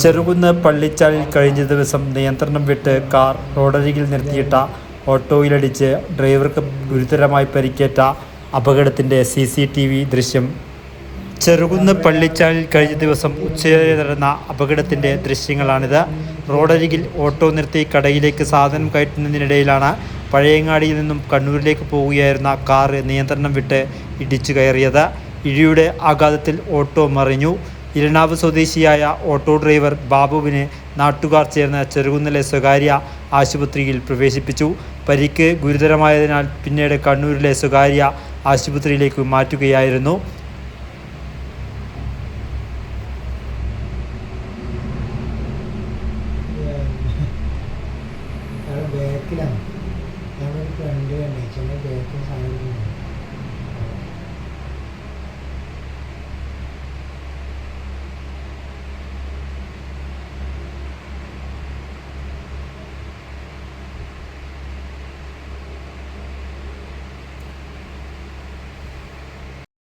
ചെറുകുന്ന് പള്ളിച്ചാലിൽ കഴിഞ്ഞ ദിവസം നിയന്ത്രണം വിട്ട് കാർ റോഡരികിൽ നിർത്തിയിട്ട ഓട്ടോയിലടിച്ച് ഡ്രൈവർക്ക് ഗുരുതരമായി പരിക്കേറ്റ അപകടത്തിന്റെ സി സി ടി വി ദൃശ്യം. ചെറുകുന്ന് പള്ളിച്ചാലിൽ കഴിഞ്ഞ ദിവസം ഉച്ചയോടെ നടന്ന അപകടത്തിന്റെ ദൃശ്യങ്ങളാണിത്. റോഡരികിൽ ഓട്ടോ നിർത്തി കടയിലേക്ക് സാധനം കയറ്റുന്നതിനിടയിലാണ് പഴയങ്ങാടിയിൽ നിന്നും കണ്ണൂരിലേക്ക് പോവുകയായിരുന്ന കാറ് നിയന്ത്രണം വിട്ട് ഇടിച്ചു കയറിയത്. ഇടിയുടെ ആഘാതത്തിൽ ഓട്ടോ മറിഞ്ഞു. ഇരണാവ് സ്വദേശിയായ ഓട്ടോ ഡ്രൈവർ ബാബുവിനെ നാട്ടുകാർ ചേർന്ന് ചെറുകുന്നിലെ സ്വകാര്യ ആശുപത്രിയിൽ പ്രവേശിപ്പിച്ചു പരിക്ക് ഗുരുതരമായതിനാൽ പിന്നീട് കണ്ണൂരിലെ സ്വകാര്യ ആശുപത്രിയിലേക്ക് മാറ്റുകയായിരുന്നു ബാക്കിലാണ്